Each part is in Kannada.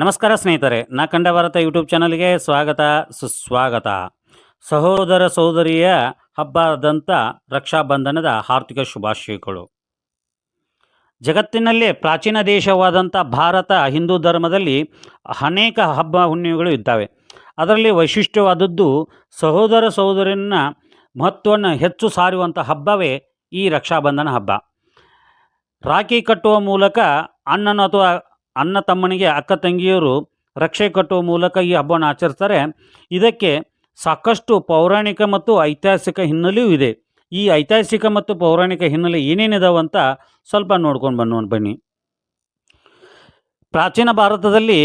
ನಮಸ್ಕಾರ ಸ್ನೇಹಿತರೆ, ನಾ ಕಂಡ ಭಾರತ ಯೂಟ್ಯೂಬ್ ಚಾನಲ್ಗೆ ಸ್ವಾಗತ, ಸುಸ್ವಾಗತ. ಸಹೋದರ ಸಹೋದರಿಯ ಹಬ್ಬದಂಥ ರಕ್ಷಾಬಂಧನದ ಆರ್ಥಿಕ ಶುಭಾಶಯಗಳು. ಜಗತ್ತಿನಲ್ಲೇ ಪ್ರಾಚೀನ ದೇಶವಾದಂಥ ಭಾರತ, ಹಿಂದೂ ಧರ್ಮದಲ್ಲಿ ಅನೇಕ ಹಬ್ಬ ಹುಣ್ಣಿಮೆಗಳು ಇದ್ದಾವೆ. ಅದರಲ್ಲಿ ವೈಶಿಷ್ಟ್ಯವಾದದ್ದು ಸಹೋದರ ಸಹೋದರಿನ ಮಹತ್ವವನ್ನು ಹೆಚ್ಚು ಸಾರುವಂಥ ಹಬ್ಬವೇ ಈ ರಕ್ಷಾಬಂಧನ ಹಬ್ಬ. ರಾಖಿ ಕಟ್ಟುವ ಮೂಲಕ ಅಣ್ಣನ ಅಥವಾ ಅಣ್ಣ ತಮ್ಮನಿಗೆ ಅಕ್ಕ ತಂಗಿಯರು ರಕ್ಷೆ ಕಟ್ಟುವ ಮೂಲಕ ಈ ಹಬ್ಬವನ್ನು ಆಚರಿಸ್ತಾರೆ. ಇದಕ್ಕೆ ಸಾಕಷ್ಟು ಪೌರಾಣಿಕ ಮತ್ತು ಐತಿಹಾಸಿಕ ಹಿನ್ನೆಲೆಯೂ ಇದೆ. ಈ ಐತಿಹಾಸಿಕ ಮತ್ತು ಪೌರಾಣಿಕ ಹಿನ್ನೆಲೆ ಏನೇನಿದಾವೆ ಅಂತ ಸ್ವಲ್ಪ ನೋಡ್ಕೊಂಡು ಬನ್ನೋಣ ಬನ್ನಿ. ಪ್ರಾಚೀನ ಭಾರತದಲ್ಲಿ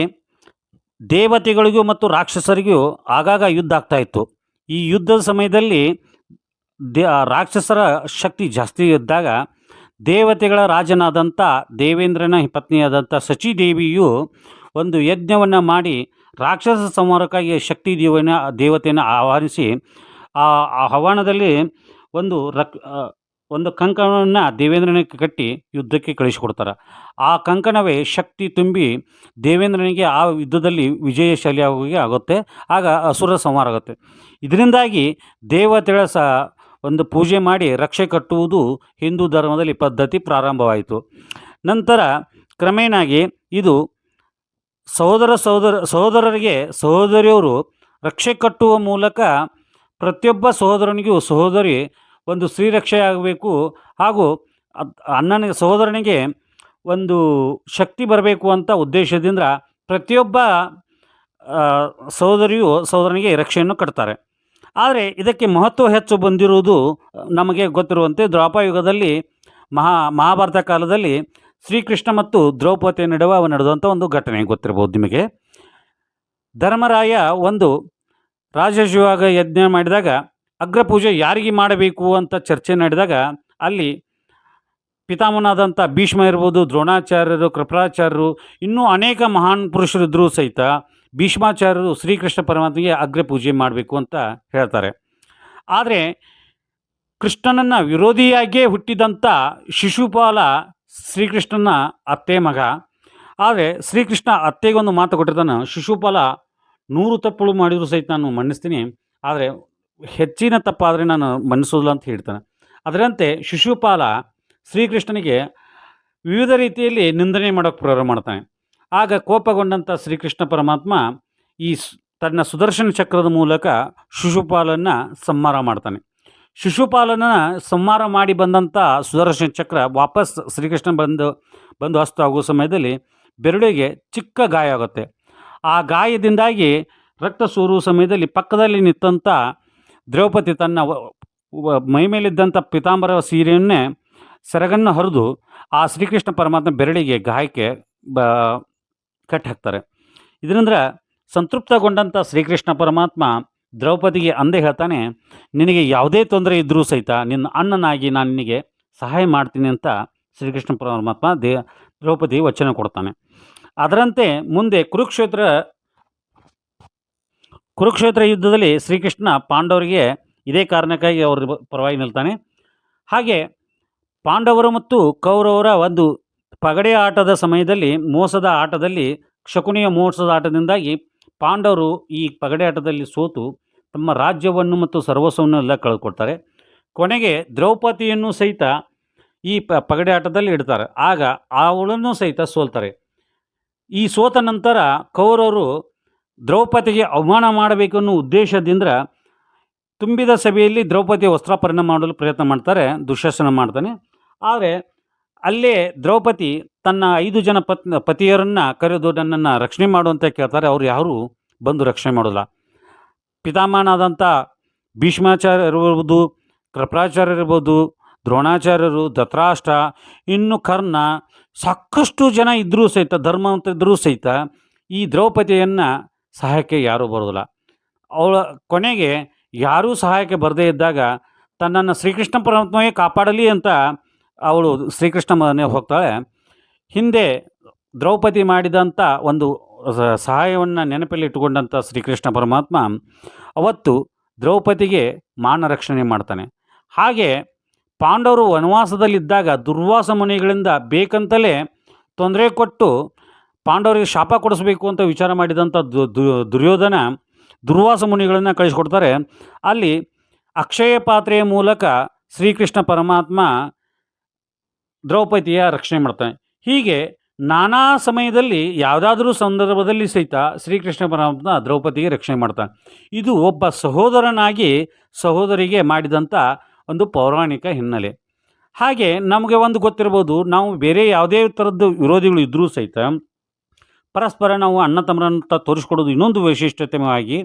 ದೇವತೆಗಳಿಗೂ ಮತ್ತು ರಾಕ್ಷಸರಿಗೂ ಆಗಾಗ ಯುದ್ಧ ಆಗ್ತಾ ಇತ್ತು. ಈ ಯುದ್ಧದ ಸಮಯದಲ್ಲಿ ದೇ ರಾಕ್ಷಸರ ಶಕ್ತಿ ಜಾಸ್ತಿ ಇದ್ದಾಗ ದೇವತೆಗಳ ರಾಜನಾದಂಥ ದೇವೇಂದ್ರನ ಪತ್ನಿಯಾದಂಥ ಸಚಿದೇವಿಯು ಒಂದು ಯಜ್ಞವನ್ನು ಮಾಡಿ ರಾಕ್ಷಸ ಸಂಹಾರಕ್ಕಾಗಿ ಶಕ್ತಿ ದೇವನ, ದೇವತೆಯನ್ನು ಆಹ್ವಾನಿಸಿ ಆ ಆಹ್ವಾನದಲ್ಲಿ ಹವನದಲ್ಲಿ ಒಂದು ರಕ್ ಒಂದು ಕಂಕಣವನ್ನು ದೇವೇಂದ್ರನಿಗೆ ಕಟ್ಟಿ ಯುದ್ಧಕ್ಕೆ ಕಳಿಸಿಕೊಡ್ತಾರೆ. ಆ ಕಂಕಣವೇ ಶಕ್ತಿ ತುಂಬಿ ದೇವೇಂದ್ರನಿಗೆ ಆ ಯುದ್ಧದಲ್ಲಿ ವಿಜಯಶಾಲಿಯಾಗಿ ಆಗುತ್ತೆ. ಆಗ ಅಸುರ ಸಂಹಾರ ಆಗುತ್ತೆ. ಇದರಿಂದಾಗಿ ದೇವತೆಗಳ ಸ ಒಂದು ಪೂಜೆ ಮಾಡಿ ರಕ್ಷೆ ಕಟ್ಟುವುದು ಹಿಂದೂ ಧರ್ಮದಲ್ಲಿ ಪದ್ಧತಿ ಪ್ರಾರಂಭವಾಯಿತು. ನಂತರ ಕ್ರಮೇಣಾಗಿ ಇದು ಸಹೋದರ ಸಹೋದರ ಸಹೋದರರಿಗೆ ಸಹೋದರಿಯವರು ರಕ್ಷೆ ಕಟ್ಟುವ ಮೂಲಕ ಪ್ರತಿಯೊಬ್ಬ ಸಹೋದರನಿಗೂ ಸಹೋದರಿ ಒಂದು ಸ್ತ್ರೀರಕ್ಷೆಯಾಗಬೇಕು ಹಾಗೂ ಅಣ್ಣನಿಗೆ ಸಹೋದರನಿಗೆ ಒಂದು ಶಕ್ತಿ ಬರಬೇಕು ಅಂತ ಉದ್ದೇಶದಿಂದ ಪ್ರತಿಯೊಬ್ಬ ಸಹೋದರಿಯು ಸಹೋದರನಿಗೆ ರಕ್ಷೆಯನ್ನು ಕಟ್ತಾರೆ. ಆದರೆ ಇದಕ್ಕೆ ಮಹತ್ವ ಹೆಚ್ಚು ಬಂದಿರುವುದು ನಮಗೆ ಗೊತ್ತಿರುವಂತೆ ದ್ವಾಪಾಯುಗದಲ್ಲಿ ಮಹಾ, ಮಹಾಭಾರತ ಕಾಲದಲ್ಲಿ ಶ್ರೀಕೃಷ್ಣ ಮತ್ತು ದ್ರೌಪದಿ ನಡುವೆ ನಡೆದಂಥ ಒಂದು ಘಟನೆ ಗೊತ್ತಿರ್ಬೋದು ನಿಮಗೆ. ಧರ್ಮರಾಯ ಒಂದು ರಾಜಶಿವಾಗ ಯಜ್ಞ ಮಾಡಿದಾಗ, ಅಗ್ರಪೂಜೆ ಯಾರಿಗೆ ಮಾಡಬೇಕು ಅಂತ ಚರ್ಚೆ ನಡೆದಾಗ, ಅಲ್ಲಿ ಪಿತಾಮನಾದಂಥ ಭೀಷ್ಮ ಇರ್ಬೋದು, ದ್ರೋಣಾಚಾರ್ಯರು, ಕೃಪಾಚಾರ್ಯರು, ಇನ್ನೂ ಅನೇಕ ಮಹಾನ್ ಪುರುಷರಿದ್ದರೂ ಸಹಿತ ಭೀಷ್ಮಾಚಾರ್ಯರು ಶ್ರೀಕೃಷ್ಣ ಪರಮಾತ್ಮಗೆ ಅಗ್ರಪೂಜೆ ಮಾಡಬೇಕು ಅಂತ ಹೇಳ್ತಾರೆ. ಆದರೆ ಕೃಷ್ಣನನ್ನು ವಿರೋಧಿಯಾಗಿಯೇ ಹುಟ್ಟಿದಂಥ ಶಿಶುಪಾಲ ಶ್ರೀಕೃಷ್ಣನ ಅತ್ತೆ ಮಗ. ಆದರೆ ಶ್ರೀಕೃಷ್ಣ ಅತ್ತೆಗೊಂದು ಮಾತು ಕೊಟ್ಟಿದ್ದಾನೆ ಶಿಶುಪಾಲ, ನೂರು ತಪ್ಪುಗಳು ಮಾಡಿದರೂ ಸಹಿತ ನಾನು ಮನ್ನಿಸ್ತೀನಿ, ಆದರೆ ಹೆಚ್ಚಿನ ತಪ್ಪಾದರೆ ನಾನು ಮನ್ನಿಸೋದಿಲ್ಲ ಅಂತ ಹೇಳ್ತಾನೆ. ಅದರಂತೆ ಶಿಶುಪಾಲ ಶ್ರೀಕೃಷ್ಣನಿಗೆ ವಿವಿಧ ರೀತಿಯಲ್ಲಿ ನಿಂದನೆ ಮಾಡೋಕ್ಕೆ ಪ್ರಾರಂಭ ಮಾಡ್ತಾನೆ. ಆಗ ಕೋಪಗೊಂಡಂಥ ಶ್ರೀಕೃಷ್ಣ ಪರಮಾತ್ಮ ಈ ತನ್ನ ಸುದರ್ಶನ ಚಕ್ರದ ಮೂಲಕ ಶಿಶುಪಾಲನ್ನು ಸಂಹಾರ ಮಾಡ್ತಾನೆ. ಶಿಶುಪಾಲನ ಸಂಹಾರ ಮಾಡಿ ಬಂದಂಥ ಸುದರ್ಶನ ಚಕ್ರ ವಾಪಸ್ ಶ್ರೀಕೃಷ್ಣ ಬಂದು ಬಂದು ಹಸ್ತ ಆಗುವ ಸಮಯದಲ್ಲಿ ಬೆರಳಿಗೆ ಚಿಕ್ಕ ಗಾಯ ಆಗುತ್ತೆ. ಆ ಗಾಯದಿಂದಾಗಿ ರಕ್ತ ಸೂರುವ ಸಮಯದಲ್ಲಿ ಪಕ್ಕದಲ್ಲಿ ನಿಂತಂಥ ದ್ರೌಪದಿ ತನ್ನ ವ- ಮೈಮೇಲಿದ್ದಂಥ ಪಿತಾಂಬರ ಸೀರೆಯನ್ನೇ ಸೆರಗನ್ನು ಹರಿದು ಆ ಶ್ರೀಕೃಷ್ಣ ಪರಮಾತ್ಮ ಬೆರಳಿಗೆ ಗಾಯಕ್ಕೆ ಕಟ್ಟಿ ಹಾಕ್ತಾರೆ ಇದರಿಂದ ಸಂತೃಪ್ತಗೊಂಡಂಥ ಶ್ರೀಕೃಷ್ಣ ಪರಮಾತ್ಮ ದ್ರೌಪದಿಗೆ ಅಂದೇ ಹೇಳ್ತಾನೆ, ನಿನಗೆ ಯಾವುದೇ ತೊಂದರೆ ಇದ್ದರೂ ಸಹಿತ ನಿನ್ನ ಅಣ್ಣನಾಗಿ ನಾನು ನಿನಗೆ ಸಹಾಯ ಮಾಡ್ತೀನಿ ಅಂತ ಶ್ರೀಕೃಷ್ಣ ಪರಮಾತ್ಮ ದೇ, ದ್ರೌಪದಿ ವಚನ ಕೊಡ್ತಾನೆ. ಅದರಂತೆ ಮುಂದೆ ಕುರುಕ್ಷೇತ್ರ ಕುರುಕ್ಷೇತ್ರ ಯುದ್ಧದಲ್ಲಿ ಶ್ರೀಕೃಷ್ಣ ಪಾಂಡವರಿಗೆ ಇದೇ ಕಾರಣಕ್ಕಾಗಿ ಅವರ ಪರವಾಗಿ ನಿಲ್ತಾನೆ. ಹಾಗೆ ಪಾಂಡವರು ಮತ್ತು ಕೌರವರ ಒಂದು ಪಗಡೆ ಆಟದ ಸಮಯದಲ್ಲಿ ಮೋಸದ ಆಟದಲ್ಲಿ ಶಕುನಿಯ ಮೋಸದ ಆಟದಿಂದಾಗಿ ಪಾಂಡವರು ಈ ಪಗಡೆ ಆಟದಲ್ಲಿ ಸೋತು ತಮ್ಮ ರಾಜ್ಯವನ್ನು ಮತ್ತು ಸರ್ವಸ್ವವನ್ನು ಎಲ್ಲ ಕಳೆದುಕೊಡ್ತಾರೆ. ಕೊನೆಗೆ ದ್ರೌಪದಿಯನ್ನು ಸಹಿತ ಈ ಪ ಪಗಡೆ ಆಟದಲ್ಲಿ ಇಡ್ತಾರೆ. ಆಗ ಅವಳನ್ನು ಸಹಿತ ಸೋಲ್ತಾರೆ. ಈ ಸೋತ ನಂತರ ಕೌರವರು ದ್ರೌಪದಿಗೆ ಅವಮಾನ ಮಾಡಬೇಕು ಅನ್ನೋ ಉದ್ದೇಶದಿಂದ ತುಂಬಿದ ಸಭೆಯಲ್ಲಿ ದ್ರೌಪದಿಯ ವಸ್ತ್ರಾಪರಣ ಮಾಡಲು ಪ್ರಯತ್ನ ಮಾಡ್ತಾರೆ ದುಶ್ಯಾಸನ ಮಾಡ್ತಾನೆ. ಆದರೆ ಅಲ್ಲೇ ದ್ರೌಪದಿ ತನ್ನ ಐದು ಜನ ಪತ್, ಪತಿಯರನ್ನು ಕರೆದು ನನ್ನನ್ನು ರಕ್ಷಣೆ ಮಾಡು ಅಂತ ಕೇಳ್ತಾರೆ. ಅವ್ರು ಯಾರೂ ಬಂದು ರಕ್ಷಣೆ ಮಾಡೋಲ್ಲ. ಪಿತಾಮಹನಾದಂಥ ಭೀಷ್ಮಾಚಾರ್ಯ ಇರ್ಬೋದು ಕೃಪಾಚಾರ್ಯ ಇರ್ಬೋದು ದ್ರೋಣಾಚಾರ್ಯರು ದತ್ರಾಷ್ಟ್ರ ಇನ್ನು ಕರ್ಣ, ಸಾಕಷ್ಟು ಜನ ಇದ್ದರೂ ಸಹಿತ ಧರ್ಮವಂತ ಇದ್ದರೂ ಸಹಿತ ಈ ದ್ರೌಪದಿಯನ್ನು ಸಹಾಯಕ್ಕೆ ಯಾರೂ ಬರೋದಿಲ್ಲ. ಅವಳ ಕೊನೆಗೆ ಯಾರೂ ಸಹಾಯಕ್ಕೆ ಬರದೇ ಇದ್ದಾಗ ತನ್ನನ್ನು ಶ್ರೀಕೃಷ್ಣ ಪರಮಾತ್ಮವೇ ಕಾಪಾಡಲಿ ಅಂತ ಅವಳು ಶ್ರೀಕೃಷ್ಣ ಮನೆ ಹೋಗ್ತಾಳೆ. ಹಿಂದೆ ದ್ರೌಪದಿ ಮಾಡಿದಂಥ ಒಂದು ಸಹಾಯವನ್ನು ನೆನಪಲ್ಲಿ ಇಟ್ಟುಕೊಂಡಂಥ ಶ್ರೀಕೃಷ್ಣ ಪರಮಾತ್ಮ ಅವತ್ತು ದ್ರೌಪದಿಗೆ ಮಾನ ರಕ್ಷಣೆ ಮಾಡ್ತಾನೆ. ಹಾಗೆ ಪಾಂಡವರು ವನವಾಸದಲ್ಲಿದ್ದಾಗ ದುರ್ವಾಸ ಮುನಿಗಳಿಂದ ಬೇಕಂತಲೇ ತೊಂದರೆ ಕೊಟ್ಟು ಪಾಂಡವರಿಗೆ ಶಾಪ ಕೊಡಿಸ್ಬೇಕು ಅಂತ ವಿಚಾರ ಮಾಡಿದಂಥ ದುರ್ಯೋಧನ ದುರ್ವಾಸ ಮುನಿಗಳನ್ನು ಕಳಿಸ್ಕೊಡ್ತಾರೆ. ಅಲ್ಲಿ ಅಕ್ಷಯ ಪಾತ್ರೆಯ ಮೂಲಕ ಶ್ರೀಕೃಷ್ಣ ಪರಮಾತ್ಮ ದ್ರೌಪದಿಯ ರಕ್ಷಣೆ ಮಾಡ್ತಾನೆ. ಹೀಗೆ ನಾನಾ ಸಮಯದಲ್ಲಿ ಯಾವುದಾದ್ರೂ ಸಂದರ್ಭದಲ್ಲಿ ಸಹಿತ ಶ್ರೀಕೃಷ್ಣ ಪರಮಾತ್ಮ ದ್ರೌಪದಿಗೆ ರಕ್ಷಣೆ ಮಾಡ್ತಾನೆ. ಇದು ಒಬ್ಬ ಸಹೋದರನಾಗಿ ಸಹೋದರಿಗೆ ಮಾಡಿದಂಥ ಒಂದು ಪೌರಾಣಿಕ ಹಿನ್ನೆಲೆ. ಹಾಗೆ ನಮಗೆ ಒಂದು ಗೊತ್ತಿರ್ಬೋದು, ನಾವು ಬೇರೆ ಯಾವುದೇ ಥರದ್ದು ವಿರೋಧಿಗಳು ಇದ್ದರೂ ಸಹಿತ ಪರಸ್ಪರ ನಾವು ಅಣ್ಣ ತಮ್ಮರಂತ ತೋರಿಸ್ಕೊಡೋದು ಇನ್ನೊಂದು ವೈಶಿಷ್ಟ್ಯತೆಯಾಗಿ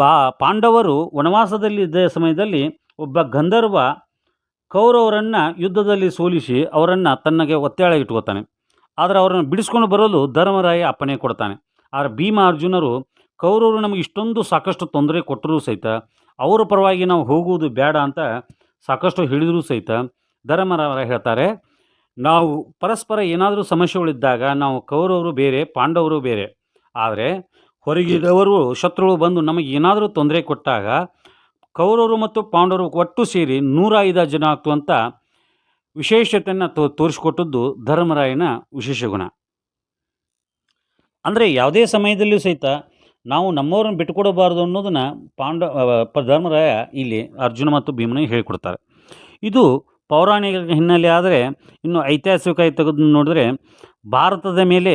ಬಾ, ಪಾಂಡವರು ವನವಾಸದಲ್ಲಿದ್ದ ಸಮಯದಲ್ಲಿ ಒಬ್ಬ ಗಂಧರ್ವ ಕೌರವರನ್ನು ಯುದ್ಧದಲ್ಲಿ ಸೋಲಿಸಿ ಅವರನ್ನು ತನ್ನಗೆ ಒತ್ತಾಳ ಇಟ್ಕೋತಾನೆ. ಆದರೆ ಅವರನ್ನು ಬಿಡಿಸ್ಕೊಂಡು ಬರಲು ಧರ್ಮರಾಯ ಅಪ್ಪಣೆ ಕೊಡ್ತಾನೆ. ಆದರೆ ಭೀಮ ಅರ್ಜುನರು ಕೌರವರು ನಮಗೆ ಇಷ್ಟೊಂದು ಸಾಕಷ್ಟು ತೊಂದರೆ ಕೊಟ್ಟರೂ ಸಹಿತ, ಅವರ ಪರವಾಗಿ ನಾವು ಹೋಗುವುದು ಬೇಡ ಅಂತ ಸಾಕಷ್ಟು ಹೇಳಿದರೂ ಸಹಿತ, ಧರ್ಮರಾಯ ಹೇಳ್ತಾರೆ, ನಾವು ಪರಸ್ಪರ ಏನಾದರೂ ಸಮಸ್ಯೆಗಳಿದ್ದಾಗ ನಾವು ಕೌರವರು ಬೇರೆ, ಪಾಂಡವರು ಬೇರೆ. ಆದರೆ ಹೊರಗಿದವರು ಶತ್ರುಗಳು ಬಂದು ನಮಗೆ ಏನಾದರೂ ತೊಂದರೆ ಕೊಟ್ಟಾಗ ಕೌರವರು ಮತ್ತು ಪಾಂಡವರು ಒಟ್ಟು ಸೇರಿ ನೂರ ಐದು ಜನ ಆಗ್ತು ವಿಶೇಷತೆಯನ್ನು ತೋ ತೋರಿಸಿಕೊಟ್ಟದ್ದು ಧರ್ಮರಾಯನ ವಿಶೇಷ ಗುಣ. ಅಂದರೆ ಯಾವುದೇ ಸಮಯದಲ್ಲೂ ಸಹಿತ ನಾವು ನಮ್ಮವ್ರನ್ನ ಬಿಟ್ಟುಕೊಡಬಾರ್ದು ಅನ್ನೋದನ್ನು ಪಾಂಡ ಧರ್ಮರಾಯ ಇಲ್ಲಿ ಅರ್ಜುನ ಮತ್ತು ಭೀಮನಿಗೆ ಹೇಳಿಕೊಡ್ತಾರೆ. ಇದು ಪೌರಾಣಿಕ ಹಿನ್ನೆಲೆ ಆದರೆ ಇನ್ನು ಐತಿಹಾಸಿಕ ತೆಗೆದು ನೋಡಿದ್ರೆ ಭಾರತದ ಮೇಲೆ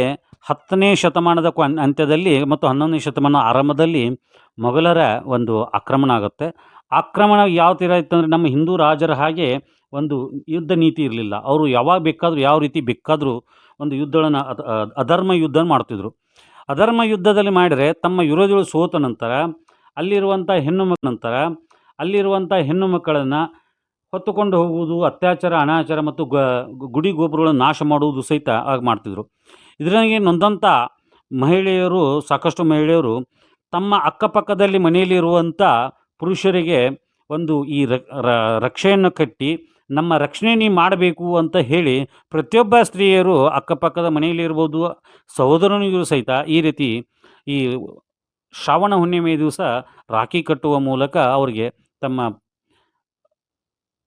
ಹತ್ತನೇ ಶತಮಾನದ ಅಂತ್ಯದಲ್ಲಿ ಮತ್ತು ಹನ್ನೊಂದನೇ ಶತಮಾನ ಆರಂಭದಲ್ಲಿ ಮೊಘಲರ ಒಂದು ಆಕ್ರಮಣ ಆಗುತ್ತೆ. ಆಕ್ರಮಣ ಯಾವ ಥರ ಇತ್ತು ಅಂದರೆ ನಮ್ಮ ಹಿಂದೂ ರಾಜರ ಹಾಗೆ ಒಂದು ಯುದ್ಧ ನೀತಿ ಇರಲಿಲ್ಲ. ಅವರು ಯಾವಾಗ ಬೇಕಾದರೂ ಯಾವ ರೀತಿ ಬೇಕಾದರೂ ಒಂದು ಯುದ್ಧಗಳನ್ನು ಅಧರ್ಮ ಯುದ್ಧ ಮಾಡ್ತಿದ್ರು. ಅಧರ್ಮ ಯುದ್ಧದಲ್ಲಿ ಮಾಡಿದರೆ ತಮ್ಮ ವಿರೋಧಿಗಳು ಸೋತ ನಂತರ ಅಲ್ಲಿರುವಂಥ ಹೆಣ್ಣು ಮಕ್ಕಳ ನಂತರ ಅಲ್ಲಿರುವಂಥ ಹೆಣ್ಣು ಮಕ್ಕಳನ್ನು ಹೊತ್ತುಕೊಂಡು ಹೋಗುವುದು, ಅತ್ಯಾಚಾರ, ಅನಾಚಾರ ಮತ್ತು ಗ- ಗುಡಿ ಗೋಪುರಗಳನ್ನು ನಾಶ ಮಾಡುವುದು ಸಹಿತ ಆಗ ಮಾಡ್ತಿದ್ರು. ಇದರಾಗೆ ನೊಂದಂಥ ಮಹಿಳೆಯರು, ಸಾಕಷ್ಟು ಮಹಿಳೆಯರು ತಮ್ಮ ಅಕ್ಕಪಕ್ಕದಲ್ಲಿ ಮನೆಯಲ್ಲಿ ಇರುವಂಥ ಪುರುಷರಿಗೆ ಒಂದು ಈ ರಕ್ಷೆಯನ್ನು ಕಟ್ಟಿ, ನಮ್ಮ ರಕ್ಷಣೆ ಮಾಡಬೇಕು ಅಂತ ಹೇಳಿ ಪ್ರತಿಯೊಬ್ಬ ಸ್ತ್ರೀಯರು ಅಕ್ಕಪಕ್ಕದ ಮನೆಯಲ್ಲಿರ್ಬೋದು ಸಹೋದರನಿಗೂ ಸಹಿತ ಈ ರೀತಿ ಈ ಶ್ರಾವಣ ಹುಣ್ಣಿಮೆ ದಿವಸ ರಾಖಿ ಕಟ್ಟುವ ಮೂಲಕ ಅವರಿಗೆ ತಮ್ಮ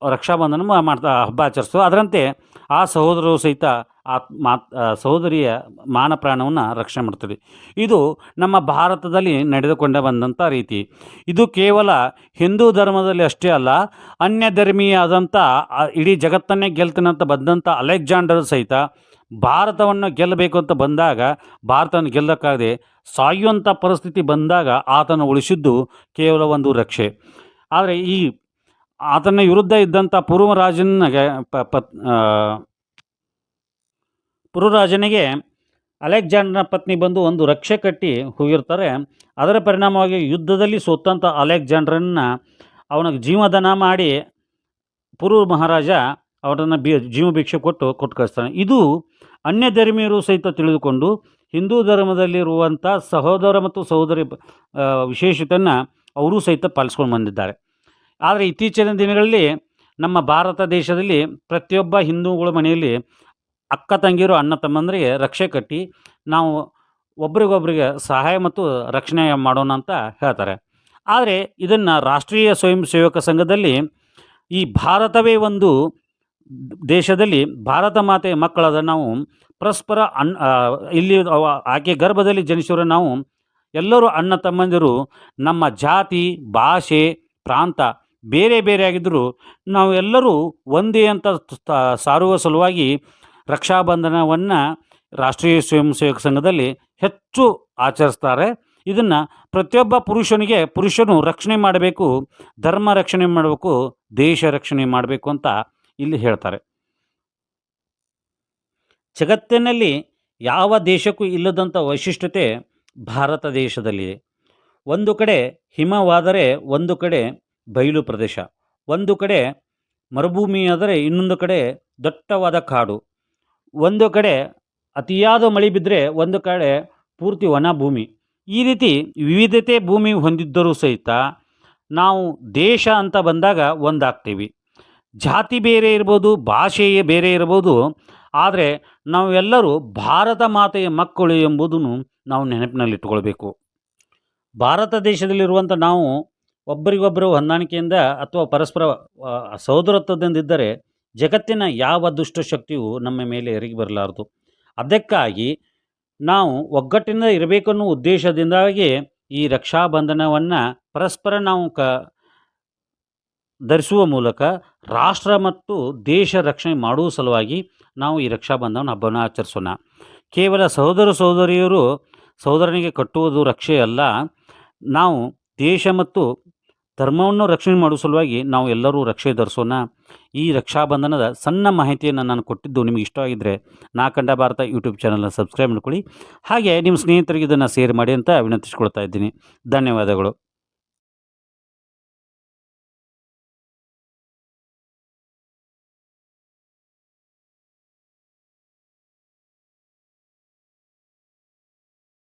ರಕ್ಷಾಬಂಧನ ಮಾ- ಮಾಡ್ತಾ ಹಬ್ಬ ಆಚರಿಸ್ತು. ಅದರಂತೆ ಆ ಸಹೋದರರು ಸಹಿತ ಆ ಮಾತ್ ಸಹೋದರಿಯ ಮಾನ ಪ್ರಾಣವನ್ನು ರಕ್ಷಣೆ ಮಾಡ್ತದೆ. ಇದು ನಮ್ಮ ಭಾರತದಲ್ಲಿ ನಡೆದುಕೊಂಡೇ ಬಂದಂಥ ರೀತಿ. ಇದು ಕೇವಲ ಹಿಂದೂ ಧರ್ಮದಲ್ಲಿ ಅಷ್ಟೇ ಅಲ್ಲ ಅನ್ಯ ಧರ್ಮೀಯಾದಂಥ ಇಡೀ ಜಗತ್ತನ್ನೇ ಗೆಲ್ತನಂತ ಬಂದಂಥ ಅಲೆಕ್ಸಾಂಡರ್ ಸಹಿತ ಭಾರತವನ್ನು ಗೆಲ್ಲಬೇಕು ಅಂತ ಬಂದಾಗ, ಭಾರತವನ್ನು ಗೆಲ್ಲಕ್ಕಾಗದೆ ಸಾಯುವಂಥ ಪರಿಸ್ಥಿತಿ ಬಂದಾಗ ಆತನ ಉಳಿಸಿದ್ದು ಕೇವಲ ಒಂದು ರಕ್ಷೆ. ಆದರೆ ಈ ಆತನ ವಿರುದ್ಧ ಇದ್ದಂಥ ಪೂರ್ವರಾಜನಿಗೆ, ಪ ಅಲೆಕ್ಸಾಂಡರ್ನ ಪತ್ನಿ ಬಂದು ಒಂದು ರಕ್ಷೆ ಕಟ್ಟಿ ಹೋಗಿರ್ತಾರೆ. ಅದರ ಪರಿಣಾಮವಾಗಿ ಯುದ್ಧದಲ್ಲಿ ಸೋತಂಥ ಅಲೆಕ್ಸಾಂಡ್ರನ್ನ ಅವನಿಗೆ ಜೀವದಾನ ಮಾಡಿ ಪುರು ಮಹಾರಾಜ ಅವರನ್ನು ಬಿ, ಜೀವ ಭಿಕ್ಷೆ ಕೊಟ್ಟು ಕೊಟ್ಟು ಕಳಿಸ್ತಾನೆ ಇದು ಅನ್ಯ ಧರ್ಮೀಯರು ಸಹಿತ ತಿಳಿದುಕೊಂಡು ಹಿಂದೂ ಧರ್ಮದಲ್ಲಿರುವಂಥ ಸಹೋದರ ಮತ್ತು ಸಹೋದರಿ ವಿಶೇಷತೆಯನ್ನು ಅವರೂ ಸಹಿತ ಪಾಲಿಸ್ಕೊಂಡು ಬಂದಿದ್ದಾರೆ. ಆದರೆ ಇತ್ತೀಚಿನ ದಿನಗಳಲ್ಲಿ ನಮ್ಮ ಭಾರತ ದೇಶದಲ್ಲಿ ಪ್ರತಿಯೊಬ್ಬ ಹಿಂದೂಗಳ ಮನೆಯಲ್ಲಿ ಅಕ್ಕ ತಂಗಿಯರು, ಅಣ್ಣ ತಮ್ಮಂದರಿಗೆ ರಕ್ಷೆ ಕಟ್ಟಿ ನಾವು ಒಬ್ರಿಗೊಬ್ರಿಗೆ ಸಹಾಯ ಮತ್ತು ರಕ್ಷಣೆ ಮಾಡೋಣ ಅಂತ ಹೇಳ್ತಾರೆ. ಆದರೆ ಇದನ್ನು ರಾಷ್ಟ್ರೀಯ ಸ್ವಯಂ ಸೇವಕ ಸಂಘದಲ್ಲಿ ಈ ಭಾರತವೇ ಒಂದು ದೇಶದಲ್ಲಿ ಭಾರತ ಮಾತೆಯ ಮಕ್ಕಳಾದ ನಾವು ಪರಸ್ಪರ ಅನ್ ಇಲ್ಲಿ ಆಕೆ ಗರ್ಭದಲ್ಲಿ ಜನಿಸಿರೋ ನಾವು ಎಲ್ಲರೂ ಅಣ್ಣ ತಮ್ಮಂದಿರು ನಮ್ಮ ಜಾತಿ, ಭಾಷೆ, ಪ್ರಾಂತ ಬೇರೆ ಬೇರೆ ಆಗಿದ್ದರೂ ನಾವು ಎಲ್ಲರೂ ಒಂದೇ ಅಂತ ಸಾರುವ ಸಲುವಾಗಿ ರಕ್ಷಾಬಂಧನವನ್ನು ರಾಷ್ಟ್ರೀಯ ಸ್ವಯಂ ಸೇವಕ ಸಂಘದಲ್ಲಿ ಹೆಚ್ಚು ಆಚರಿಸ್ತಾರೆ. ಇದನ್ನು ಪ್ರತಿಯೊಬ್ಬ ಪುರುಷನಿಗೆ, ಪುರುಷನು ರಕ್ಷಣೆ ಮಾಡಬೇಕು, ಧರ್ಮ ರಕ್ಷಣೆ ಮಾಡಬೇಕು, ದೇಶ ರಕ್ಷಣೆ ಮಾಡಬೇಕು ಅಂತ ಇಲ್ಲಿ ಹೇಳ್ತಾರೆ. ಜಗತ್ತಿನಲ್ಲಿ ಯಾವ ದೇಶಕ್ಕೂ ಇಲ್ಲದಂಥ ವೈಶಿಷ್ಟ್ಯತೆ ಭಾರತ ದೇಶದಲ್ಲಿದೆ. ಒಂದು ಕಡೆ ಹಿಮವಾದರೆ ಒಂದು ಕಡೆ ಬಯಲು ಪ್ರದೇಶ. ಒಂದು ಕಡೆ ಮರುಭೂಮಿ ಆದರೆ ಇನ್ನೊಂದು ಕಡೆ ದಟ್ಟವಾದ ಕಾಡು. ಒಂದು ಕಡೆ ಅತಿಯಾದ ಮಳೆ ಬಿದ್ದರೆ ಒಂದು ಕಡೆ ಪೂರ್ತಿ ಒಣ ಭೂಮಿ. ಈ ರೀತಿ ವಿವಿಧತೆ ಭೂಮಿ ಹೊಂದಿದ್ದರೂ ಸಹಿತ ನಾವು ದೇಶ ಅಂತ ಬಂದಾಗ ಒಂದಾಗ್ತೀವಿ. ಜಾತಿ ಬೇರೆ ಇರ್ಬೋದು, ಭಾಷೆಯೇ ಬೇರೆ ಇರ್ಬೋದು, ಆದರೆ ನಾವೆಲ್ಲರೂ ಭಾರತ ಮಾತೆಯ ಮಕ್ಕಳು ಎಂಬುದನ್ನು ನಾವು ನೆನಪಿನಲ್ಲಿಟ್ಟುಕೊಳ್ಬೇಕು. ಭಾರತ ದೇಶದಲ್ಲಿರುವಂಥ ನಾವು ಒಬ್ಬರಿಗೊಬ್ಬರು ಹೊಂದಾಣಿಕೆಯಿಂದ ಅಥವಾ ಪರಸ್ಪರ ಸಹೋದರತ್ವದಿಂದಿದ್ದರೆ ಜಗತ್ತಿನ ಯಾವ ದುಷ್ಟಶಕ್ತಿಯು ನಮ್ಮ ಮೇಲೆ ಎರಗಿ ಬರಲಾರದು. ಅದಕ್ಕಾಗಿ ನಾವು ಒಗ್ಗಟ್ಟಿನಿಂದ ಇರಬೇಕು ಅನ್ನೋ ಉದ್ದೇಶದಿಂದಾಗಿ ಈ ರಕ್ಷಾಬಂಧನವನ್ನು ಪರಸ್ಪರ ನಾವು ಕ, ಧರಿಸುವ ಮೂಲಕ ರಾಷ್ಟ್ರ ಮತ್ತು ದೇಶ ರಕ್ಷಣೆ ಮಾಡುವ ಸಲುವಾಗಿ ನಾವು ಈ ರಕ್ಷಾಬಂಧನ ಹಬ್ಬವನ್ನು ಆಚರಿಸೋಣ. ಕೇವಲ ಸಹೋದರ ಸಹೋದರಿಯರು ಸಹೋದರನಿಗೆ ಕಟ್ಟುವುದು ರಕ್ಷೆ ಅಲ್ಲ ನಾವು ದೇಶ ಮತ್ತು ಧರ್ಮವನ್ನು ರಕ್ಷಣೆ ಮಾಡುವ ಸಲುವಾಗಿ ನಾವು ಎಲ್ಲರೂ ರಕ್ಷೆ ಧರಿಸೋಣ. ಈ ರಕ್ಷಾಬಂಧನದ ಸಣ್ಣ ಮಾಹಿತಿಯನ್ನು ನಾನು ಕೊಟ್ಟಿದ್ದು ನಿಮಗೆ ಇಷ್ಟವಾಗಿದ್ದರೆ ನಾ ಕಂಡ ಭಾರತ ಯೂಟ್ಯೂಬ್ ಚಾನಲ್ನ ಸಬ್ಸ್ಕ್ರೈಬ್ ಮಾಡ್ಕೊಳ್ಳಿ. ಹಾಗೆ ನಿಮ್ಮ ಸ್ನೇಹಿತರಿಗೆ ಇದನ್ನು ಶೇರ್ ಮಾಡಿ ಅಂತ ವಿನಂತಿಸ್ಕೊಳ್ತಾ ಇದ್ದೀನಿ. ಧನ್ಯವಾದಗಳು.